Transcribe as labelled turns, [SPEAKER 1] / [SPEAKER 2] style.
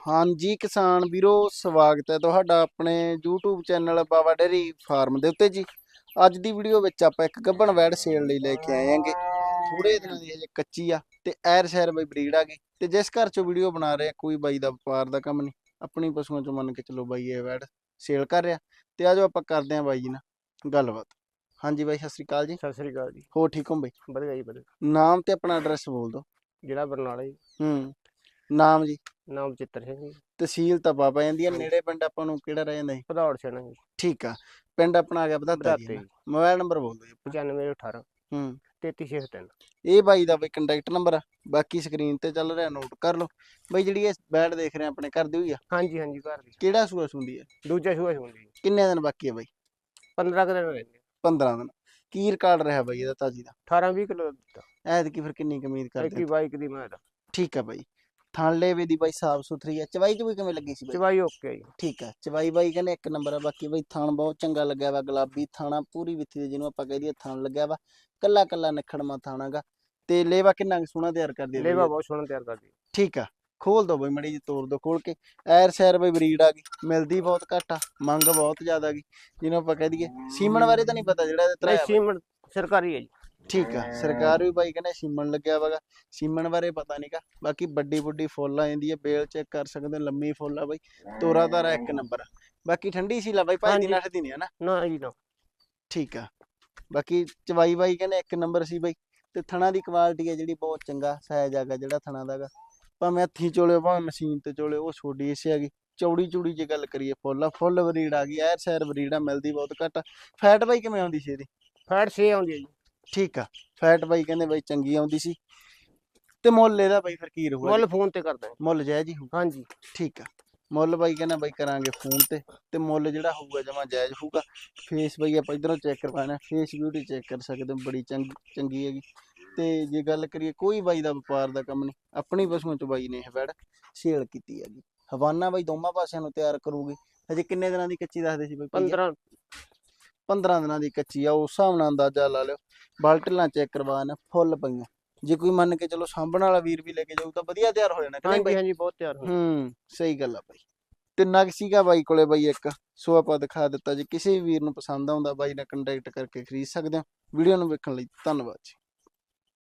[SPEAKER 1] ਹਾਂਜੀ ਕਿਸਾਨ ਵੀਰੋ ਸਵਾਗਤ ਹੈ ਤੁਹਾਡਾ ਆਪਣੇ YouTube channel Baba dairy farm ਦੇ ਉੱਤੇ ਜੀ। ਅੱਜ ਦੀ ਵੀਡੀਓ ਵਿੱਚ ਆਪਾਂ ਇੱਕ ਗੱਭਣ ਵੈੜ ਸੇਲ ਲਈ ਲੈ ਕੇ ਆਏ ਆਂਗੇ ਥੋੜੇ ਦਿਨਾਂ ਦੀ ਹਜੇ ਕੱਚੀ ਆ ਤੇ ਐਰ ਸ਼ਹਿਰ ਬਈ ਬਰੀਡ ਆ ਗਈ ਤੇ ਜਿਸ ਘਰ ਚੋਂ ਵੀਡੀਓ ਬਣਾ ਰਹੇ ਕੋਈ ਬਾਈ ਦਾ ਵਪਾਰ ਦਾ ਕੰਮ ਨਹੀਂ। ਆਪਣੀ ਪਸ਼ੂਆਂ ਚੋਂ ਮੰਨ ਕੇ ਚੱਲੋ ਬਾਈ ਇਹ ਵੈੜ ਸੇਲ ਕਰ ਰਿਹਾ। ਤੇ ਆਜੋ ਆਪਾਂ ਕਰਦੇ ਆਂ ਬਾਈ ਜੀ ਨਾਲ ਗੱਲਬਾਤ। ਹਾਂਜੀ ਬਾਈ ਸਤਿ ਸ੍ਰੀ ਅਕਾਲ ਜੀ।
[SPEAKER 2] ਸਤਿ ਸ੍ਰੀ ਅਕਾਲ ਜੀ।
[SPEAKER 1] ਹੋ ਠੀਕ ਹੋ ਬਾਈ?
[SPEAKER 2] ਵਧੀਆ ਜੀ ਵਧੀਆ।
[SPEAKER 1] ਨਾਮ ਤੇ ਆਪਣਾ ਐਡਰੈਸ ਬੋਲ ਦਿਓ।
[SPEAKER 2] ਜਿਹੜਾ ਬਰਨਾਲਾ ਜੀ।
[SPEAKER 1] ਹੂੰ। ਨਾਮ ਜੀ।
[SPEAKER 2] ਨਾਮ ਚਿੱਤਰ ਸਿੰਘ ਜੀ।
[SPEAKER 1] ਤਹਿਸੀਲ ਤਾਂ ਬਾਬਾ ਜਾਂਦੀ ਆ ਨੇੜੇ ਪਿੰਡ ਆਪਾਂ ਨੂੰ ਕਿਹੜਾ ਰਹਿ ਜਾਂਦਾ ਜੀ?
[SPEAKER 2] ਭਦੌੜ ਸੈਣਾ ਜੀ।
[SPEAKER 1] ਠੀਕ ਆ ਪਿੰਡ ਆਪਣਾ ਆ ਗਿਆ
[SPEAKER 2] ਬਦਾਤੇ
[SPEAKER 1] ਜੀ। ਮੋਬਾਈਲ ਨੰਬਰ ਬੋਲ ਦਿਓ ਜੀ
[SPEAKER 2] 9518
[SPEAKER 1] ਹੂੰ।
[SPEAKER 2] 3303
[SPEAKER 1] ਇਹ ਬਾਈ ਦਾ ਬਈ ਕੰਟੈਕਟ ਨੰਬਰ ਆ। ਬਾਕੀ ਸਕਰੀਨ ਤੇ ਚੱਲ ਰਿਹਾ ਨੋਟ ਕਰ ਲਓ। ਬਈ ਜਿਹੜੀ ਇਹ ਬੈਡ ਦੇਖ ਰਹੇ ਆ ਆਪਣੇ ਘਰ ਦੀ ਹੋਈ ਆ?
[SPEAKER 2] ਹਾਂਜੀ ਹਾਂਜੀ ਘਰ ਦੀ।
[SPEAKER 1] ਕਿਹੜਾ ਸੂਆ ਸੁੰਦੀ ਆ?
[SPEAKER 2] ਦੂਜਾ ਸ਼ੂਆ ਹੁੰਦੀ ਜੀ।
[SPEAKER 1] ਕਿੰਨੇ ਦਿਨ ਬਾਕੀ ਆ ਬਈ?
[SPEAKER 2] 15 ਕੁ ਦਿਨ ਰਹਿੰਦੇ
[SPEAKER 1] 15 ਦਿਨ। ਕੀ ਰਿਕਾਰਡ ਰਿਹਾ ਬਈ ਇਹਦਾ ਤਾਜੀ ਦਾ?
[SPEAKER 2] 18 20 ਕਿਲੋ ਦਿੱਤਾ।
[SPEAKER 1] ਐਤਕੀ ਫਿਰ ਕਿੰਨੀ ਕੁ ਉਮੀਦ ਕਰਦੇ
[SPEAKER 2] ਇੱਕੀ ਬਾਈਕ ਦੀ ਮੈਂ ਦਾ
[SPEAKER 1] ਠੀਕ ਆ ਬਾਈ। ਥਣ ਲੇਵੇ ਦੀ ਬਾਈ ਸਾਫ਼ ਸੁਥਰੀ ਆ ਚਵਾਈ ਚ ਵੀ ਕਿਵੇਂ ਲੱਗੀ ਸੀ ਬਾਈ?
[SPEAKER 2] ਚਵਾਈ ਓਕੇ ਜੀ।
[SPEAKER 1] ਠੀਕ ਆ ਚਵਾਈ ਬਾਈ ਕਹਿੰਦੇ ਇੱਕ ਨੰਬਰ ਆ ਬਾਕੀ ਬਾਈ ਥਣ ਬਹੁਤ ਚੰਗਾ ਲੱਗਿਆ ਵਾ ਗੁਲਾਬੀ ਥਾਣਾ ਪੂਰੀ ਵਿੱਥੀ ਦੇ ਜਿਹਨੂੰ ਆਪਾਂ ਕਹਿ ਦਈਏ ਥਣ ਲੱਗਿਆ ਵਾ ਕੱਲਾ ਕੱਲਾ ਨਖੜਮਾ ਥਾਣਾਗਾ ਤੇ ਲੇਵਾ ਕਿੰਨਾ ਸੋਹਣਾ ਤਿਆਰ ਕਰਦੀ ਆ
[SPEAKER 2] ਲੇਵਾ? ਬਹੁਤ ਸੋਹਣਾ ਤਿਆਰ ਕਰਦੀ
[SPEAKER 1] ਠੀਕ ਆ ਖੋਲ ਦੋ ਬਈ ਮੜੀ ਜੀ ਤੋੜ ਦੋ ਖੋਲ ਕੇ ਐਰ ਸੈਰ ਬਈ ਬਰੀਡ ਆ ਗਈ ਮਿਲਦੀ ਬਹੁਤ ਘੱਟ ਆ ਮੰਗ ਬਹੁਤ ਜ਼ਿਆਦਾ ਗਈ ਜਿਹਨੂੰ ਆਪਾਂ ਕਹਿ ਦਈਏ ਸੀਮਨ ਬਾਰੇ ਤਾਂ ਨਹੀਂ ਪਤਾ ਜਿਹੜਾ ਇਹਦੇ ਤਰਾ
[SPEAKER 2] ਸੀਮਨ ਸਰਕਾਰੀ ਹੈ ਜੀ।
[SPEAKER 1] ਠੀਕ ਆ ਸਰਕਾਰ ਵੀ ਬਾਈ ਕਹਿੰਦੇ ਸੀਮਨ ਲੱਗਿਆ ਵਾਗਾ ਸੀਮਨ ਬਾਰੇ ਪਤਾ ਨਹੀਂਗਾ ਬਾਕੀ ਵੱਡੀ ਵੱਡੀ ਫੁੱਲ ਆ ਜਾਂਦੀ ਹੈ ਬੇਲ ਚੈੱਕ ਕਰ ਸਕਦੇ ਹੋ ਲੰਮੀ ਫੁੱਲ ਆ ਬਾਈ ਤੋਰਾ ਤਾਰਾ ਇੱਕ ਨੰਬਰ ਬਾਕੀ ਠੰਡੀ ਸੀ ਲਾ ਬਾਈ ਭਾਈ ਦੀ
[SPEAKER 2] ਹਾਂਜੀ।
[SPEAKER 1] ਨੱਠ ਦੀ ਨਹੀਂ ਹੈ ਨਾ
[SPEAKER 2] ਨਾ ਜੀ ਨਾ।
[SPEAKER 1] ਠੀਕ ਆ ਬਾਕੀ ਚਵਾਈ ਬਾਈ ਕਹਿੰਦੇ ਇੱਕ ਨੰਬਰ ਸੀ ਬਾਈ ਤੇ ਥਣਾ ਦੀ ਕੁਆਲਿਟੀ ਹੈ ਜਿਹੜੀ ਬਹੁਤ ਚੰਗਾ ਸਾਈਜ਼ ਆਗਾ ਜਿਹੜਾ ਥਣਾ ਦਾਗਾ ਭਾਵੇਂ ਹੱਥੀਂ ਚੋਲੇ ਭਾਵੇਂ ਮਸ਼ੀਨ ਤੇ ਚੋਲੇ ਉਹ ਛੋਡੀ ਇਸੇ ਹੈਗੀ ਚੌੜੀ ਚੂੜੀ ਜੇ ਗੱਲ ਕਰੀਏ ਫੁੱਲ ਆ ਫੁੱਲ ਬਰੀਡ ਆ ਗਈ ਐਰ ਸੈਰ ਆ ਮਿਲਦੀ ਬਹੁਤ ਘੱਟ। ਫੈਟ ਬਾਈ ਕਿਵੇਂ ਆਉਂਦੀ ਸੀ ਇਹਦੀ?
[SPEAKER 2] ਫੈਟ 6 ਆਉਂਦੀ ਹੈ ਜੀ।
[SPEAKER 1] ਠੀਕ ਆ ਫੈਟ ਬਾਈ ਕਹਿੰਦੇ ਬਾਈ ਚੰਗੀ ਆਉਂਦੀ ਸੀ। ਤੇ ਮੁੱਲ ਇਹਦਾ ਬਾਈ ਫਿਰ ਕੀ ਰਹੂਗਾ
[SPEAKER 2] ਮੁੱਲ ਫੋਨ ਤੇ ਕਰਦਾ।
[SPEAKER 1] ਮੁੱਲ ਜਾਇਜ਼ ਹੀ ਹੋਊ।
[SPEAKER 2] ਹਾਂਜੀ।
[SPEAKER 1] ਠੀਕ ਆ ਮੁੱਲ ਬਾਈ ਕਹਿੰਦਾ ਬਾਈ ਕਰਾਂਗੇ ਫੋਨ ਤੇ ਤੇ ਮੁੱਲ ਜਿਹੜਾ ਹੋਊਗਾ ਜਮਾ ਜਾਇਜ਼ ਹੋਊਗਾ। ਫੇਸ ਬਾਈ ਆਪਾਂ ਇਧਰੋਂ ਚੈੱਕ ਕਰਵਾਣਾ ਫੇਸ ਬਿਊਟੀ ਚੈੱਕ ਕਰ ਸਕਦੇ ਹੋ ਬੜੀ ਚੰਗੀ ਚੰਗੀ ਹੈਗੀ। ਤੇ ਜੇ ਗੱਲ ਕਰੀਏ ਕੋਈ ਬਾਈ ਦਾ ਵਪਾਰ ਦਾ ਕੰਮ ਨਹੀਂ ਆਪਣੀ ਪਸ਼ੂਆਂ ਚ ਬਾਈ ਨੇ ਇਹ ਵੜ ਸੇਲ ਕੀਤੀ ਹੈਗੀ। ਹਵਾਨਾ ਬਾਈ ਦੋਵਾਂ ਪਾਸਿਆਂ ਨੂੰ ਤਿਆਰ ਕਰੂਗੀ। ਹਜੇ ਕਿੰਨੇ ਦਿਨਾਂ ਦੀ ਕੱਚੀ ਦੱਸਦੇ ਸੀ ਬਾਈ ਭਈਆ?
[SPEAKER 2] 15
[SPEAKER 1] 15 ਦਿਨਾਂ ਦੀ ਕੱਚੀ ਆ ਉਸ ਹਿਸਾਬ ਨਾਲ ਅੰਦਾਜ਼ਾ ਲਾ ਲਿਓ। ਬਾਲਟਲਾਂ ਚੈੱਕ ਕਰਵਾਣਾ ਫੁੱਲ ਪਈਆਂ। ਜੇ ਕੋਈ ਮੰਨ ਕੇ ਚਲੋ ਸਾਂਭਣ ਵਾਲਾ ਵੀਰ ਵੀ ਲੈ ਕੇ ਜਾਊ ਤਾਂ ਵਧੀਆ ਤਿਆਰ ਹੋ ਜਾਣਾ ਕਿ
[SPEAKER 2] ਹਾਂਜੀ ਹਾਂਜੀ ਬਹੁਤ ਤਿਆਰ ਹੋ
[SPEAKER 1] ਹੂੰ ਸਹੀ ਗੱਲ ਆ ਬਾਈ। ਤੇ ਨਗ ਸੀਗਾ ਬਾਈ ਕੋਲੇ ਬਾਈ ਇੱਕ ਸੋ ਆਪਾਂ ਦਿਖਾ ਦਿੱਤਾ। ਜੇ ਕਿਸੇ ਵੀ ਵੀਰ ਨੂੰ ਪਸੰਦ ਆਉਂਦਾ ਬਾਈ ਨਾਲ ਕੰਟੈਕਟ ਕਰਕੇ ਖਰੀਦ ਸਕਦੇ ਹੋ। ਵੀਡੀਓ ਨੂੰ ਵੇਖਣ ਲਈ ਧੰਨਵਾਦ ਜੀ।